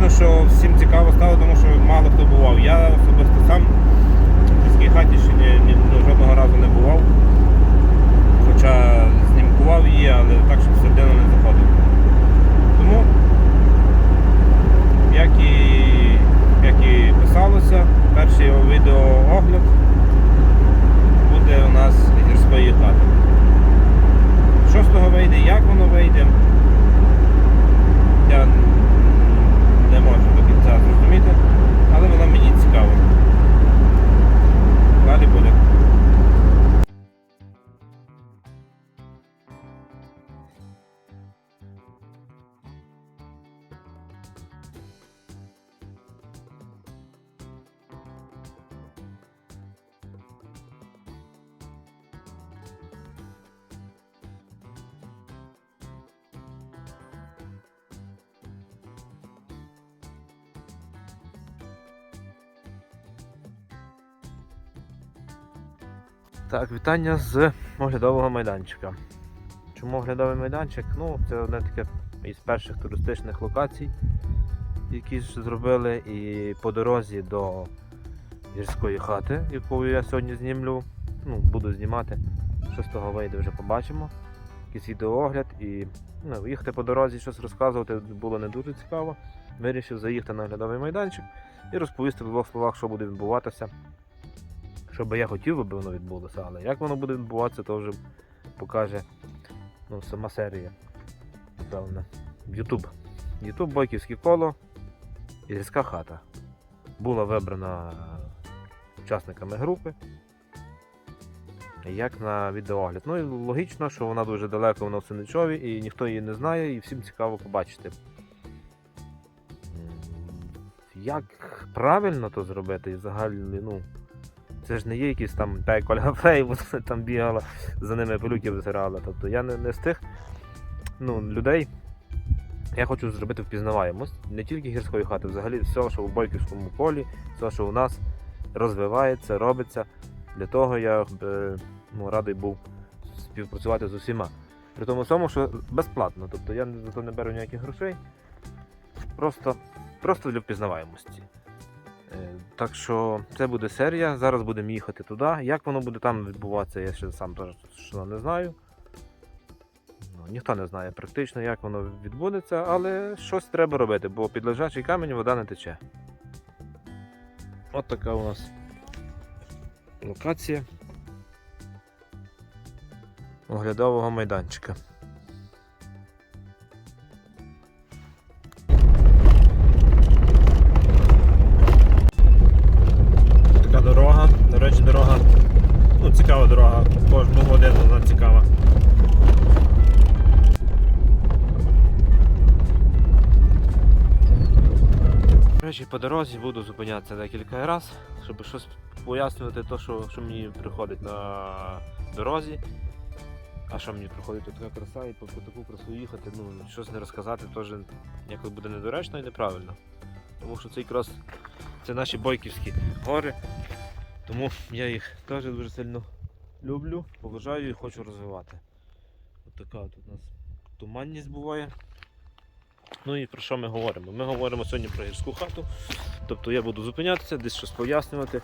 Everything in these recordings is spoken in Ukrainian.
логічно, що всім цікаво стало, тому що мало хто бував. Я особисто сам в гірській хаті ще ні, ні, ну, жодного разу не бував. Хоча знімкував її, але так, щоб середину не заходив. Тому, як і, як і писалося, перший його відеоогляд буде у нас гірської хати. Що з того вийде, як воно вийде, я не можу до кінця зрозуміти, але воно мені цікаво. Далі буде. Так, вітання з оглядового майданчика. Чому оглядовий майданчик? Ну, це одне таке із перших туристичних локацій, які ж зробили. І по дорозі до гірської хати, яку я сьогодні знімлю, ну, буду знімати. Що з того вийде, вже побачимо. Якийсь відеоогляд і ну, їхати по дорозі, щось розказувати було не дуже цікаво. Вирішив заїхати на оглядовий майданчик і розповісти в двох словах, що буде відбуватися що би я хотів, би воно відбулося, але як воно буде відбуватися, то вже покаже ну, сама серія. Напевно. Ютуб. Ютуб Бойківське коло і гірська хата. Була вибрана учасниками групи. Як на відеоогляд. Ну і логічно, що вона дуже далеко вона в Синичові і ніхто її не знає, і всім цікаво побачити. Як правильно то зробити і загальний, ну, це ж не є якісь там та Ольга там бігала, за ними пилюки витирала. Тобто я не, не з тих ну, людей. Я хочу зробити впізнаваємость не тільки гірської хати, взагалі все, що в Бойківському полі, все, що у нас розвивається, робиться. Для того я е, ну, радий був співпрацювати з усіма. При тому всьому, що безплатно. Тобто я за то не беру ніяких грошей. Просто, просто для впізнаваємості. Е, Так що це буде серія. Зараз будемо їхати туди. Як воно буде там відбуватися, я ще сам теж не знаю. Ну, ніхто не знає практично, як воно відбудеться, але щось треба робити, бо під лежачий камінь вода не тече. От така у нас локація оглядового майданчика. По дорозі буду зупинятися декілька разів, щоб щось пояснювати, то, що, що мені приходить на дорозі. А що мені приходить тут така краса і по, таку красу їхати, ну щось не розказати теж якось буде недоречно і неправильно. Тому що цей крос це наші бойківські гори. Тому я їх теж дуже сильно люблю, поважаю і хочу розвивати. От така от у нас туманність буває. Ну і про що ми говоримо? Ми говоримо сьогодні про гірську хату. Тобто я буду зупинятися, десь щось пояснювати.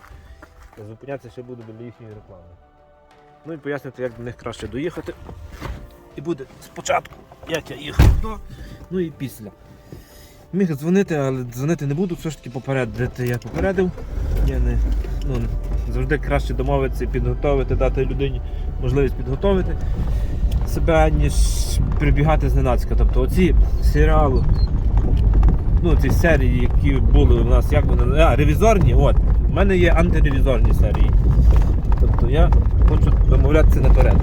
Зупинятися ще буду біля їхньої реклами. Ну і пояснити, як до них краще доїхати. І буде спочатку, як я їхав до, ну і після. Міг дзвонити, але дзвонити не буду, все ж таки попередити я попередив. Я не, ну, завжди краще домовитися, і підготовити, дати людині можливість підготовити себе, ніж прибігати зненацька. Тобто оці серіали, ну ці серії, які були у нас, як вони, а, ревізорні, от, мене є антиревізорні серії. Тобто я хочу домовлятися наперед.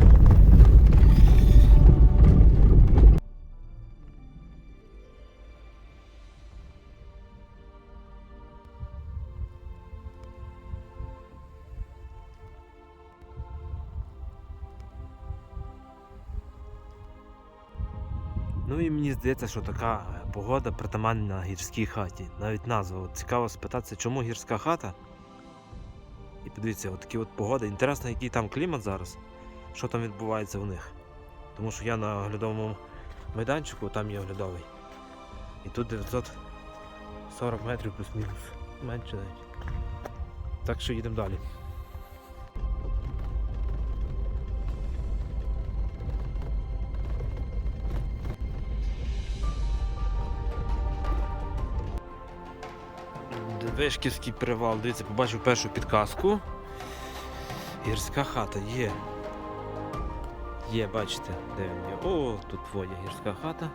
Ну і мені здається, що така погода притаманна гірській хаті. Навіть назва. От цікаво спитатися, чому гірська хата? І подивіться, от такі от погода. Інтересно, який там клімат зараз, що там відбувається в них. Тому що я на оглядовому майданчику, там є оглядовий. І тут 940 метрів плюс-мінус. Менше навіть. Так що їдемо далі. Вишківський привал. Дивіться, побачив першу підказку. Гірська хата є. Є, бачите, де він є. О, тут твоя гірська хата.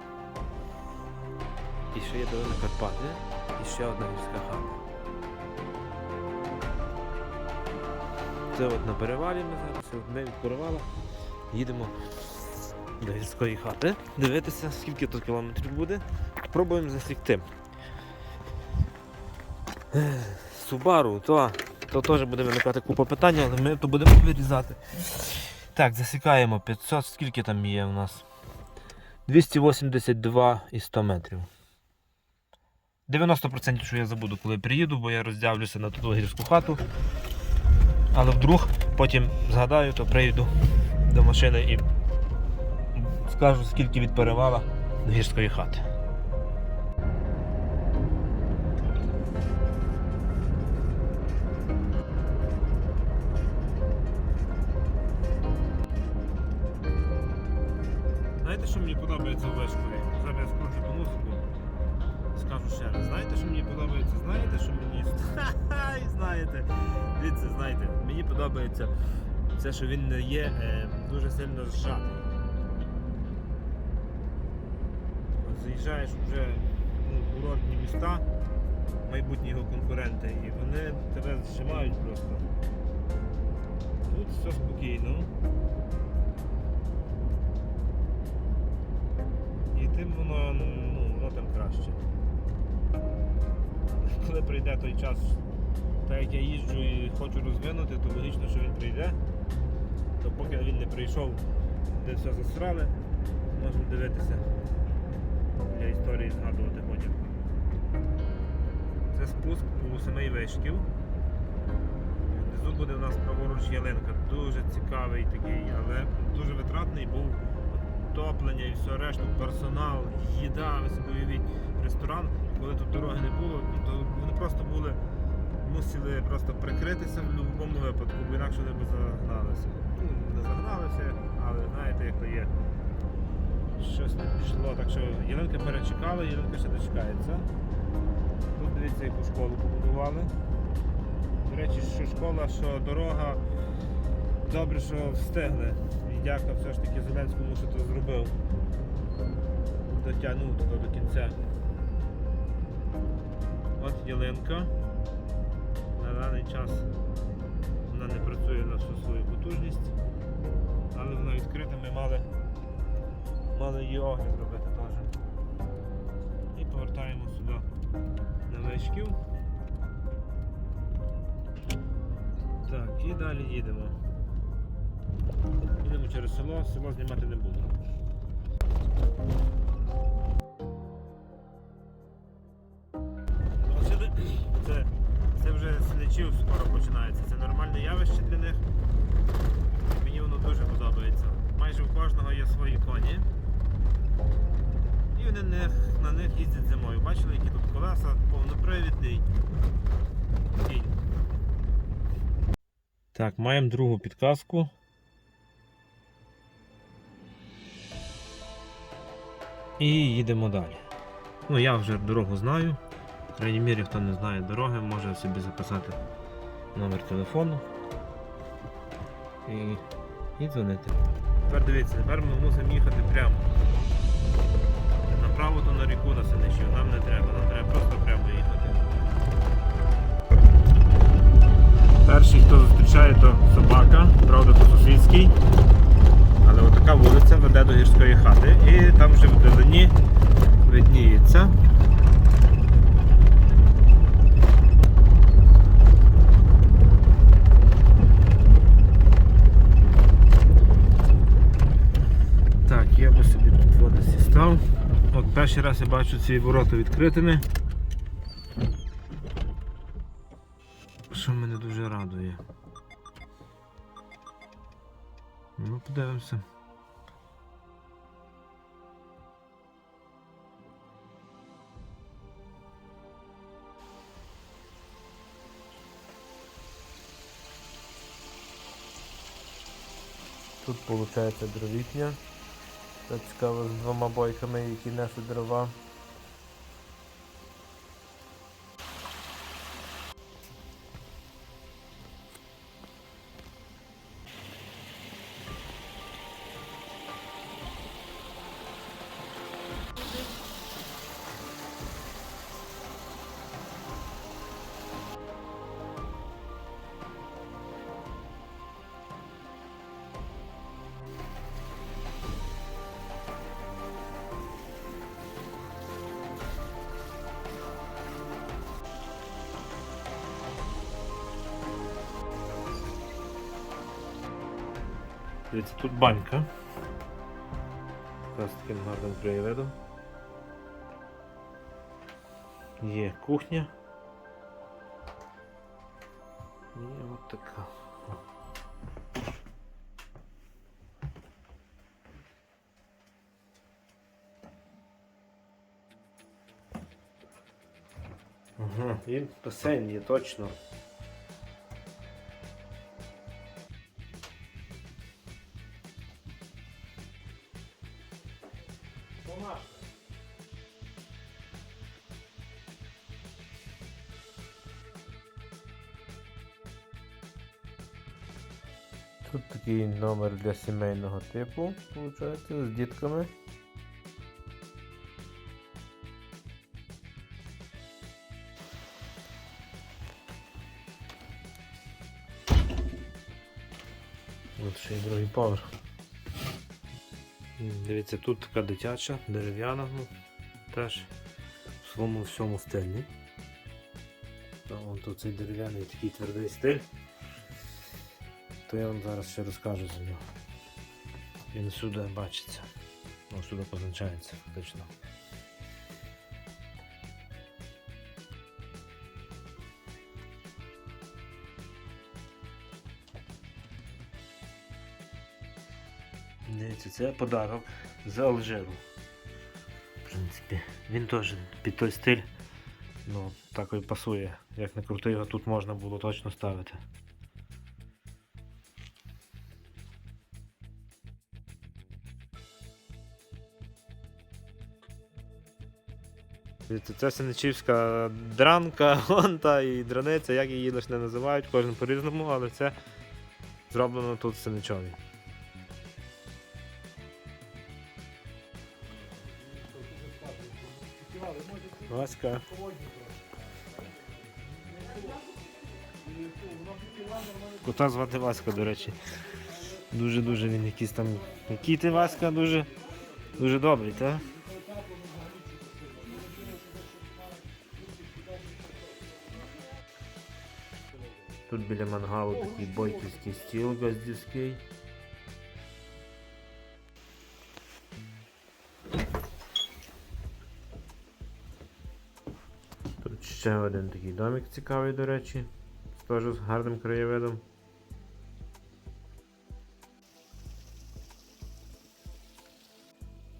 І ще є долина Карпати. І ще одна гірська хата. Це от на перевалі ми зараз. Ми від перевала їдемо до гірської хати. Дивитися, скільки тут кілометрів буде. Пробуємо засікти. Субару, то, то теж буде виникати купа питань, але ми то будемо вирізати. Так, засікаємо 500, скільки там є у нас? 282 і 100 метрів. 90% що я забуду, коли приїду, бо я роздявлюся на ту хату. Але вдруг потім згадаю, то прийду до машини і скажу, скільки від перевала до гірської хати. Знаєте, що мені подобається Вишкові? Зараз я скручу ту музику. Скажу ще раз. Знаєте, що мені подобається? Знаєте, що мені. Ха-ха, знаєте. Дивіться, знаєте, мені подобається це, що він не є е, дуже сильно зжатий. Заїжджаєш вже ну, курортні міста, майбутні його конкуренти, і вони тебе зжимають просто. Тут все спокійно. Тим воно, ну, воно там краще. Коли прийде той час, так як я їжджу і хочу розвинути, то логічно, що він прийде. То поки він не прийшов, де все засрали, можемо дивитися для історії згадувати потім. Це спуск у самий вишків. Внизу буде у нас праворуч ялинка. Дуже цікавий такий, але дуже витратний був топлення і все решту, персонал, їда, ви собі уявіть, ресторан. Коли тут дороги не було, то вони просто були, мусили просто прикритися в будь-якому випадку, бо інакше вони б загналися. Ну, не загналися, але знаєте, як то є. Щось не пішло, так що Ялинка перечекала, Ялинка ще дочекається. Тут дивіться, яку школу побудували. До речі, що школа, що дорога. Добре, що встигли. І дяка все ж таки Зеленському, що то зробив. Дотягнув то до кінця. От ялинка. На даний час вона не працює на всю свою потужність, але вона відкрита, ми мали, мали її огляд робити теж. І повертаємо сюди на вишків. Так, і далі їдемо. Їдемо через село, село знімати не буду. Це, це вже селячів скоро починається. Це нормальне явище для них. Мені воно дуже подобається. Майже у кожного є свої коні. І вони на них, на них їздять зимою. Бачили, які тут колеса, повнопривідний кінь. Так, маємо другу підказку. І їдемо далі. Ну, я вже дорогу знаю. В крайній мірі, хто не знає дороги, може собі записати номер телефону і, і дзвонити. Тепер дивіться, тепер ми мусимо їхати прямо. Направо то на ріку на Синичів, нам не треба, нам треба просто прямо їхати. Перший, хто зустрічає, то собака, правда, то сусідський. Але отака вулиця веде до гірської хати. І там вже вдалині видніється. Так, я би собі тут водосі став. От перший раз я бачу ці ворота відкритими. Що мене дуже радує. Ну, подивимося. Тут виходить дровітня. Це цікаво з двома бойками, які несуть дрова. Дивіться, тут банька. З таким гарним краєвидом. Є кухня. І от така. Ага, і басейн є точно. Тут такий номер для сімейного типу, виходить, з дітками. От ще й другий поверх. Дивіться, тут така дитяча, дерев'яна, ну, теж в своєму всьому стилі. Та, вон тут цей дерев'яний такий твердий стиль. То я вам зараз ще розкажу за нього. Він сюди бачиться. Ну, сюди позначається фактично. Дивіться, це подарок з Алжиру. В принципі, він теж під той стиль, ну, так і пасує. Як не крути, його тут можна було точно ставити. Це синичівська дранка, гонта і драниця, як її лише не називають, кожен по-різному, але це зроблено тут Синичові. Васька. Кота звати Васька, до речі. Дуже-дуже він якийсь там. Який ти Васька, дуже, дуже добрий, так? Тут біля мангалу такий бойківський стіл газдівський. Тут ще один такий домик цікавий, до речі, теж з гарним краєвидом.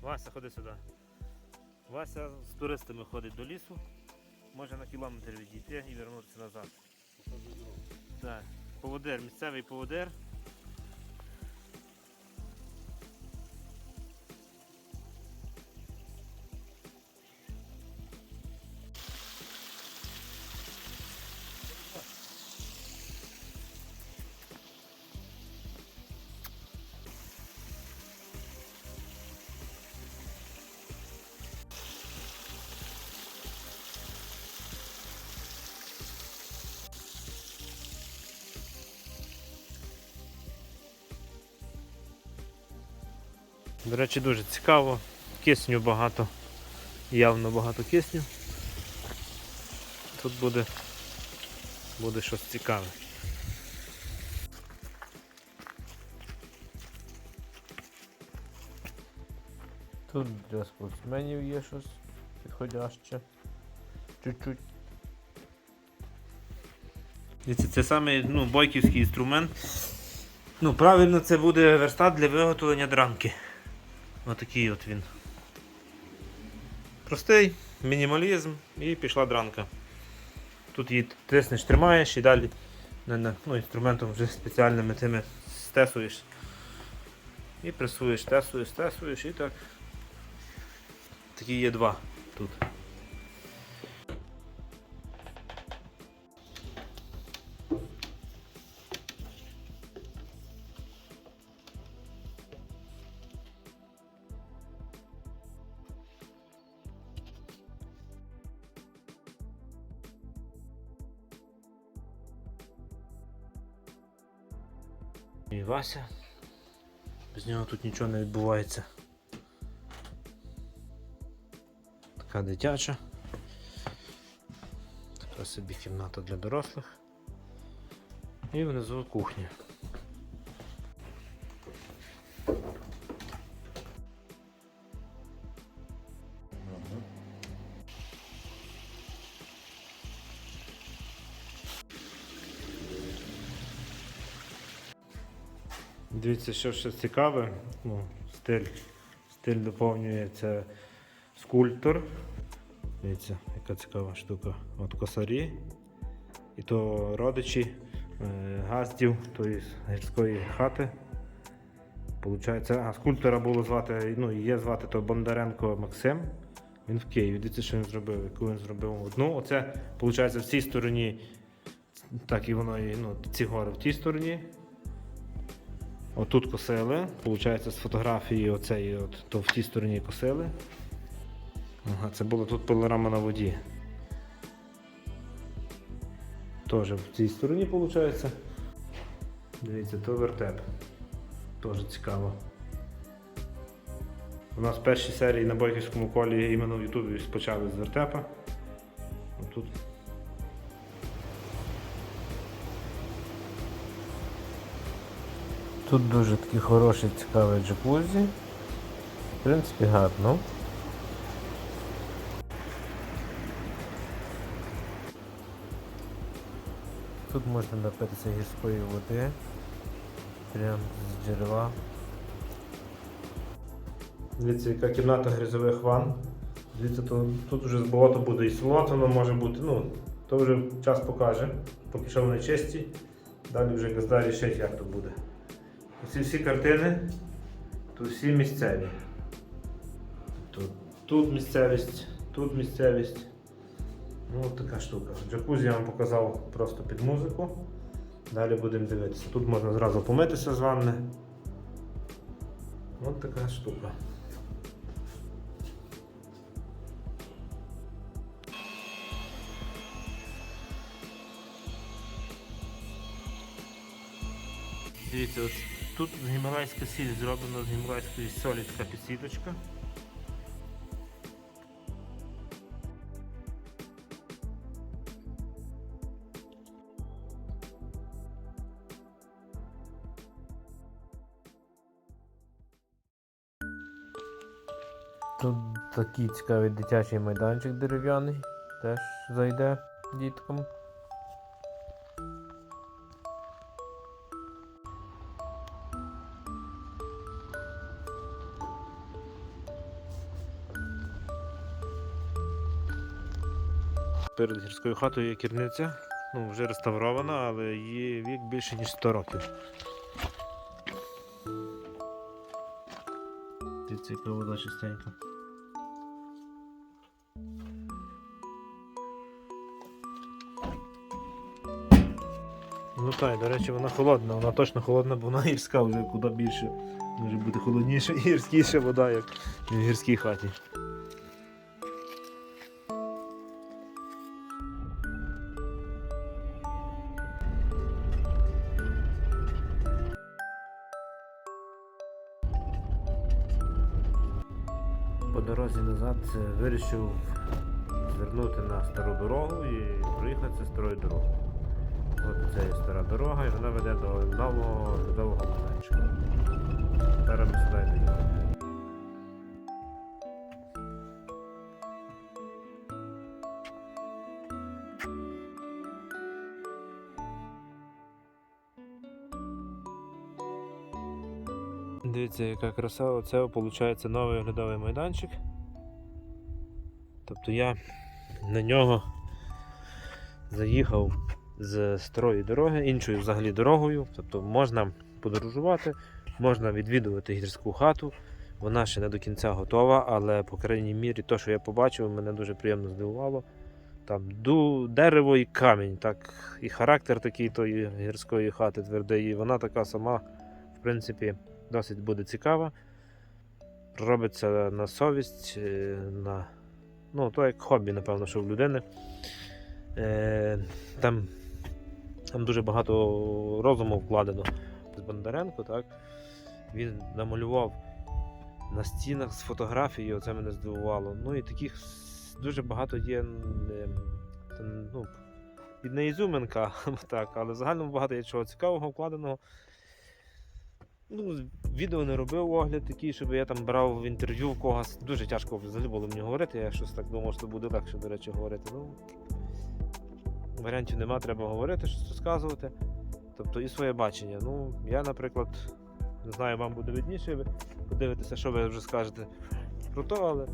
Вася, ходи сюди. Вася з туристами ходить до лісу, може на кілометр відійти і вернутися назад. Так, поводир, місцевий поводир. До речі, дуже цікаво. Кисню багато. Явно багато кисню. Тут буде, буде щось цікаве. Тут для спортсменів є щось підходяще. Чуть-чуть. Дивіться, це саме ну, бойківський інструмент. Ну, правильно, це буде верстат для виготовлення дранки. Отакий от він. Простий, мінімалізм і пішла дранка. Тут її тиснеш, тримаєш і далі ну, інструментом вже спеціальними тими стесуєш. І пресуєш, тесуєш, тесуєш і так. Такі є два тут. І Вася. Без нього тут нічого не відбувається. Така дитяча. Така собі кімната для дорослих. І внизу кухня. Дивіться, що ще цікаве. Ну, стиль, стиль доповнює скульптор. Дивіться, яка цікава штука. От косарі. І то родичі е, газдів тої гірської хати. Получається, а скульптора було звати, ну є звати то Бондаренко Максим. Він в Києві. Дивіться, що він зробив, яку він зробив одну. Оце, виходить, в цій стороні, так і воно ну, ці гори в тій стороні. Отут косили, виходить, з фотографії оцеї, от, то в тій стороні косили. Ага, це була тут пилорама на воді. Теж в цій стороні виходить. Дивіться, то вертеп. Теж цікаво. У нас перші серії на Бойківському колі іменно в Ютубі почали з вертепа. Тут Тут дуже такий хороший, цікавий джакузі. В принципі, гарно. Тут можна напитися гірської води. Прямо з джерела. Дивіться, яка кімната грязових ванн. Дивіться, то, тут вже з болота буде і солоно, воно може бути. Ну, то вже час покаже. Поки що вони чисті. Далі вже газда рішить, як то буде. Ці всі картини, то всі місцеві. Тут, тут місцевість, тут місцевість. Ну, така штука. Джакузі я вам показав просто під музику. Далі будемо дивитися. Тут можна зразу помитися з ванни. От така штука. Дивіться, ось тут з гімалайська сіль зроблена з гімалайської солі така підсіточка. Тут такий цікавий дитячий майданчик дерев'яний, теж зайде діткам. Перед гірською хатою є керниця, ну вже реставрована, але її вік більше ніж 100 років. Дивіться, яка вода чистенька. Ну так, до речі, вона холодна, вона точно холодна, бо вона гірська вже куди більше. Може бути холодніша і гірськіша вода, як в гірській хаті. Вирішив звернути на стару дорогу і проїхатися старою дорогою. От це є стара дорога і вона веде до нового льодового майданчика. Зараз ми сюди йдемо. Дивіться, яка краса, оце виходить новий оглядовий майданчик. Тобто я на нього заїхав з старої дороги, іншою взагалі дорогою. Тобто можна подорожувати, можна відвідувати гірську хату. Вона ще не до кінця готова, але по крайній мірі, то, що я побачив, мене дуже приємно здивувало. Там дерево і камінь, так, і характер такий тої гірської хати твердий, і вона така сама, в принципі, досить буде цікава. Робиться на совість, е, на, ну, то як хобі, напевно, що в людини. Е, там, там дуже багато розуму вкладено з Бондаренко, так? Він намалював на стінах з фотографії, оце мене здивувало. Ну і таких дуже багато є. Ну, не ізюминка, так, але в загальному багато є чого цікавого вкладеного. Ну, відео не робив огляд такий, щоб я там брав інтерв'ю в когось. Дуже тяжко взагалі було мені говорити. Я щось так думав, що буде легше, до речі, говорити. Ну, варіантів нема, треба говорити, щось розказувати. Тобто і своє бачення. Ну, я, наприклад, не знаю, вам буде видніше, ви подивитеся, що ви вже скажете про то, але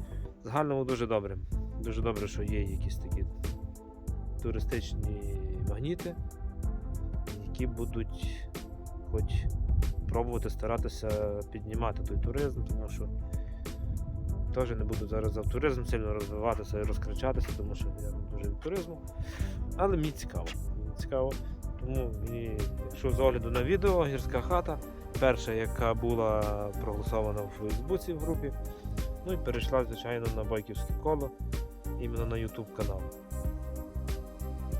загальному дуже добре. Дуже добре, що є якісь такі туристичні магніти, які будуть хоч пробувати старатися піднімати той туризм, тому що теж не буду зараз за туризм сильно розвиватися і розкричатися, тому що я дуже від туризму. Але мені цікаво. Мені цікаво. Тому мені, якщо з огляду на відео, гірська хата, перша, яка була проголосована в Фейсбуці в групі, ну і перейшла, звичайно, на Бойківське коло, іменно на YouTube канал.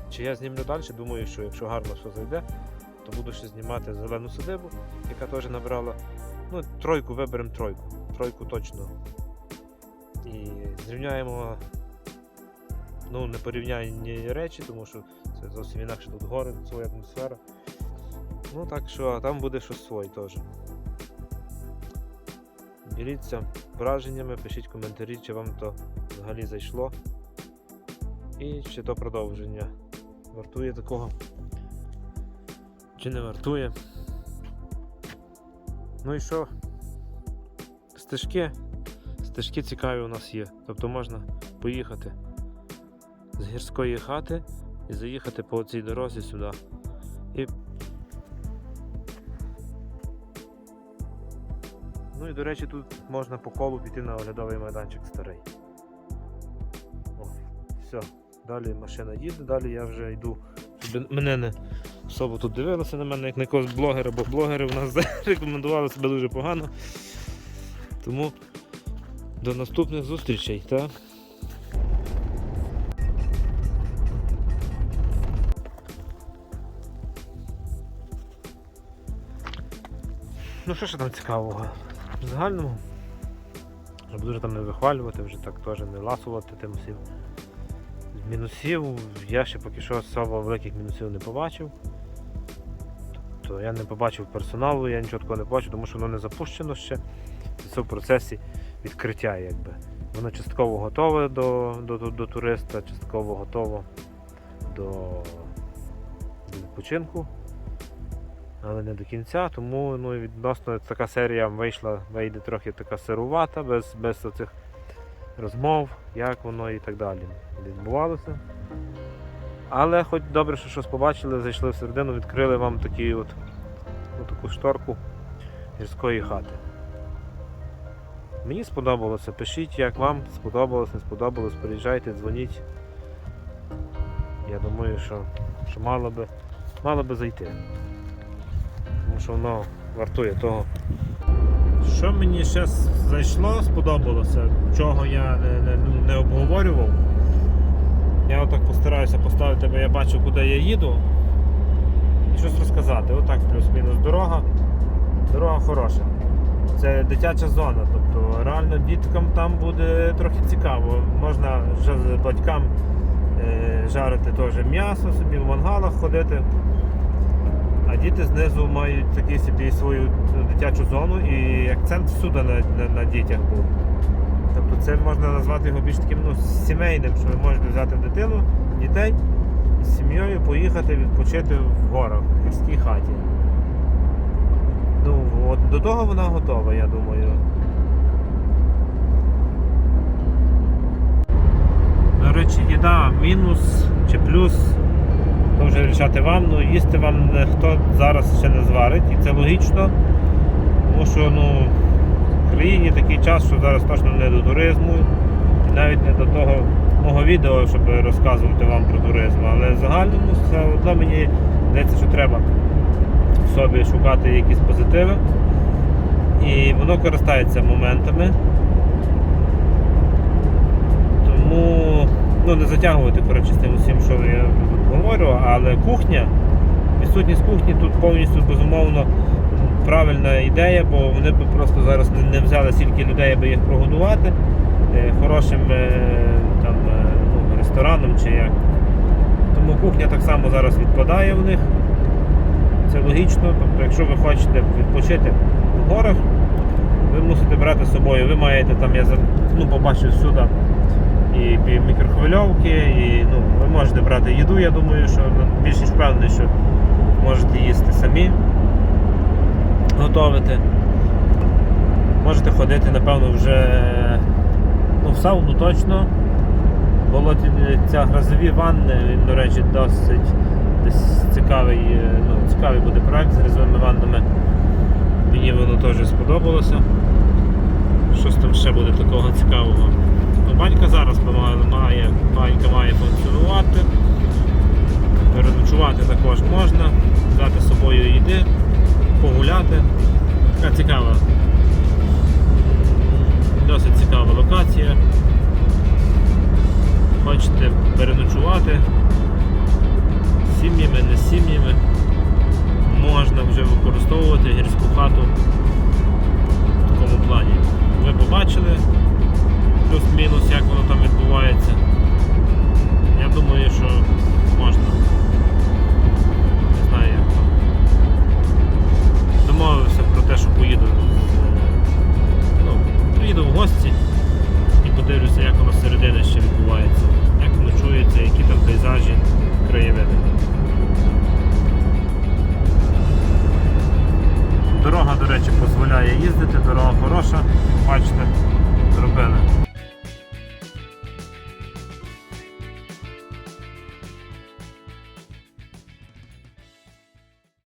Чи я знімлю далі? Думаю, що якщо гарно все зайде, то буду ще знімати зелену садибу, яка теж набрала. Ну, тройку виберемо тройку. Тройку точно. І зрівняємо ну, непорівнянні речі, тому що це зовсім інакше тут гори, своя атмосфера. Ну так що там буде щось своє теж. Діліться враженнями, пишіть коментарі, чи вам то взагалі зайшло. І чи то продовження. Вартує такого. Чи не вартує. Ну і що? Стежки. Стежки цікаві у нас є. Тобто можна поїхати з гірської хати і заїхати по цій дорозі сюди. І... Ну і до речі, тут можна по колу піти на оглядовий майданчик старий. О, все. Далі машина їде, далі я вже йду, щоб мене не особо тут дивилися на мене, як на якогось блогера, бо блогери в нас рекомендували себе дуже погано. Тому до наступних зустрічей, так? Ну що ж там цікавого? В загальному, щоб дуже там не вихвалювати, вже так теж не ласувати тим всім. Мінусів я ще поки що особо великих мінусів не побачив. Тобто я не побачив персоналу, я нічого такого не побачив, тому що воно не запущено ще. Це в процесі відкриття якби. Воно частково готове до, до, до, до туриста, частково готово до, до відпочинку але не до кінця, тому ну, відносно така серія вийшла, вийде трохи така сирувата, без, без оцих розмов, як воно і так далі відбувалося. Але хоч добре, що щось побачили, зайшли всередину, відкрили вам такі от, от таку шторку гірської хати. Мені сподобалося. Пишіть, як вам сподобалось, не сподобалось, приїжджайте, дзвоніть. Я думаю, що, що мало би, мало би зайти тому що воно вартує того. Що мені ще зайшло, сподобалося, чого я не, не, не обговорював. Я отак постараюся поставити, бо я бачу, куди я їду. І щось розказати. Отак плюс-мінус дорога. Дорога хороша. Це дитяча зона, тобто реально діткам там буде трохи цікаво. Можна вже з батькам е, жарити теж м'ясо собі, в мангалах ходити. А діти знизу мають такі собі свою дитячу зону і акцент всюди на, на, на дітях був. Це можна назвати його більш таким ну, сімейним, що ви можете взяти дитину, дітей з сім'єю поїхати відпочити в горах, в гірській хаті. Ну, от до того вона готова, я думаю. До речі, їда мінус чи плюс, то вже рішати вам, ну їсти вам ніхто зараз ще не зварить, і це логічно. Тому що ну, в країні такий час, що зараз точно не до туризму, і навіть не до того мого відео, щоб розказувати вам про туризм. Але в загальному все одно мені здається, що треба в собі шукати якісь позитиви. І воно користається моментами. Тому ну, не затягувати коротше, з тим усім, що я говорю, але кухня, відсутність кухні тут повністю безумовно правильна ідея, бо вони б просто зараз не, взяли стільки людей, аби їх прогодувати е, хорошим е, там, е, ну, рестораном чи як. Тому кухня так само зараз відпадає в них. Це логічно. Тобто, якщо ви хочете відпочити в горах, ви мусите брати з собою. Ви маєте там, я ну, побачив сюди і мікрохвильовки, і ну, ви можете брати їду, я думаю, що більш ніж впевнений, що можете їсти самі, готувати. Можете ходити, напевно, вже ну, в сауну точно. Болоті ця грозові ванни, він, до речі, досить десь цікавий, е, ну, цікавий буде проект з грязовими ваннами. Мені воно теж сподобалося. Щось там ще буде такого цікавого. Ну, банька зараз має, банька має функціонувати. Переночувати також можна, взяти з собою їди, погуляти. Така цікава. Досить цікава локація. Хочете переночувати з сім'ями, не з сім'ями. Можна вже використовувати гірську